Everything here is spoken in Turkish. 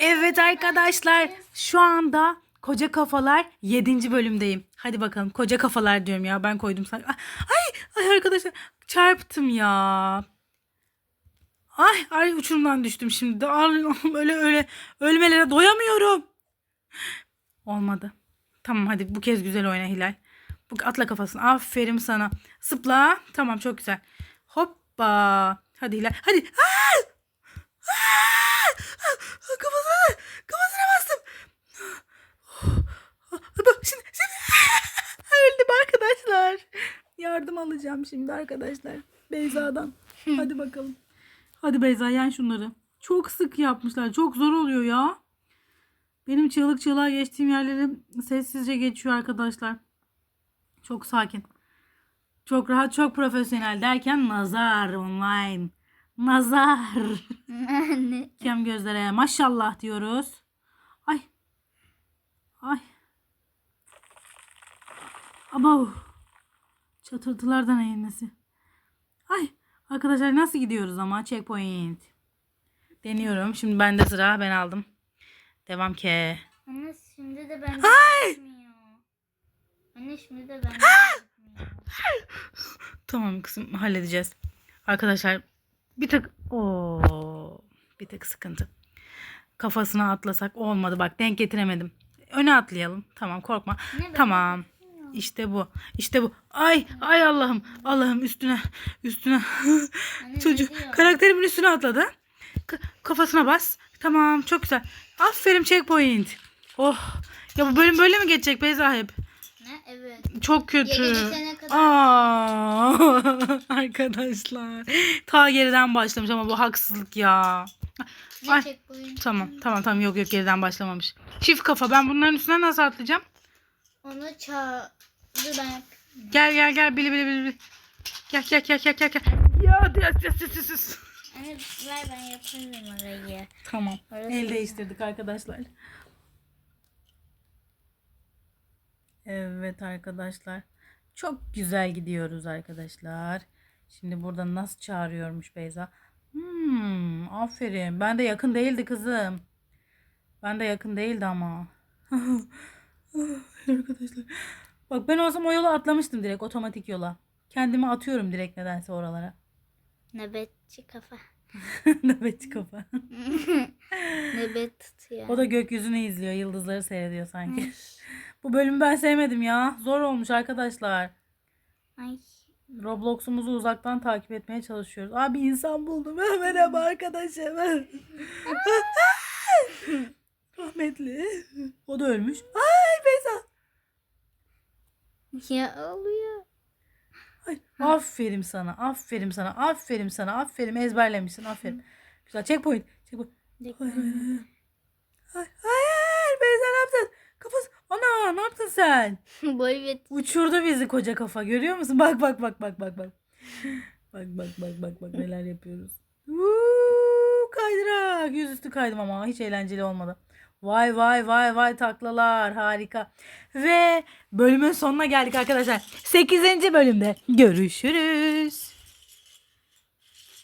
Evet arkadaşlar şu anda Koca Kafalar 7. bölümdeyim. Hadi bakalım koca kafalar diyorum ya ben koydum sanki. Ay, ay, arkadaşlar çarptım ya. Ay ay uçurumdan düştüm şimdi. Ay, öyle öyle ölmelere doyamıyorum. Olmadı. Tamam hadi bu kez güzel oyna Hilal. Bu atla kafasını. Aferin sana. Sıpla. Tamam çok güzel. Hoppa. Hadi Hilal. Hadi. Aa! Kafasına, kafasına bastım. Bak Şimdi, şimdi. Öldüm arkadaşlar. Yardım alacağım şimdi arkadaşlar. Beyza'dan. Hadi bakalım. Hadi Beyza yen şunları. Çok sık yapmışlar. Çok zor oluyor ya. Benim çığlık çığlığa geçtiğim yerleri sessizce geçiyor arkadaşlar. Çok sakin. Çok rahat, çok profesyonel derken nazar online. Nazar. Anne. Kem gözlere maşallah diyoruz. Ay. Ay. Abo. Çatırtılardan eğilmesi. Ay. Arkadaşlar nasıl gidiyoruz ama? Checkpoint. Deniyorum. Şimdi bende sıra. Ben aldım. Devam ki. Anne şimdi de bende gitmiyor. Anne şimdi de bende gitmiyor. Tamam kızım halledeceğiz. Arkadaşlar bir tık o bir tık sıkıntı. Kafasına atlasak olmadı bak denk getiremedim. Öne atlayalım. Tamam korkma. Ne ben Tamam. İşte bu. İşte bu. Ay ay Allah'ım. Allah'ım üstüne üstüne. Diyor? karakterimin üstüne atladı. Ka- kafasına bas. Tamam çok güzel. Aferin checkpoint. Oh. Ya bu bölüm böyle mi geçecek Beyza hep? Ne? Evet. Çok kötü. Kadar- Aa, arkadaşlar. Ta geriden başlamış ama bu haksızlık ya. Ne Ay. Tamam tamam tamam yok yok geriden başlamamış. Çift kafa ben bunların üstüne nasıl atlayacağım? Onu çağır. Dur ben yapayım. Gel gel gel bili bili bili. bili. Gel gel gel gel gel. gel. Ya yes, yes, yes, yes. Anne ver ben yaparım orayı. Tamam. Orası El değiştirdik arkadaşlar. Evet arkadaşlar. Çok güzel gidiyoruz arkadaşlar. Şimdi burada nasıl çağırıyormuş Beyza? Hmm, aferin. Ben de yakın değildi kızım. Ben de yakın değildi ama. arkadaşlar. Bak ben olsam o yola atlamıştım direkt otomatik yola. Kendimi atıyorum direkt nedense oralara. Nöbetçi kafa. Nöbetçi kafa. Nöbet tutuyor. O da gökyüzünü izliyor, yıldızları seyrediyor sanki. Bu bölümü ben sevmedim ya. Zor olmuş arkadaşlar. Ay. Roblox'umuzu uzaktan takip etmeye çalışıyoruz. Abi insan buldum. Merhaba arkadaşım. Rahmetli. O da ölmüş. Beyza. Ya oluyor. Ay, aferin sana. Aferin sana. Aferin sana. Aferin ezberlemişsin. Aferin. Güzel. Checkpoint. Checkpoint. Ay, ay, ay. Ay, hayır Beyza ne yaptın? Kafası. Ana ne yaptın sen? Boy ve Uçurdu bizi koca kafa. Görüyor musun? Bak bak bak bak bak bak. Bak bak bak bak bak neler yapıyoruz. Uuu, kaydırak. Yüzüstü kaydım ama hiç eğlenceli olmadı. Vay vay vay vay taklalar harika. Ve bölümün sonuna geldik arkadaşlar. 8. bölümde görüşürüz.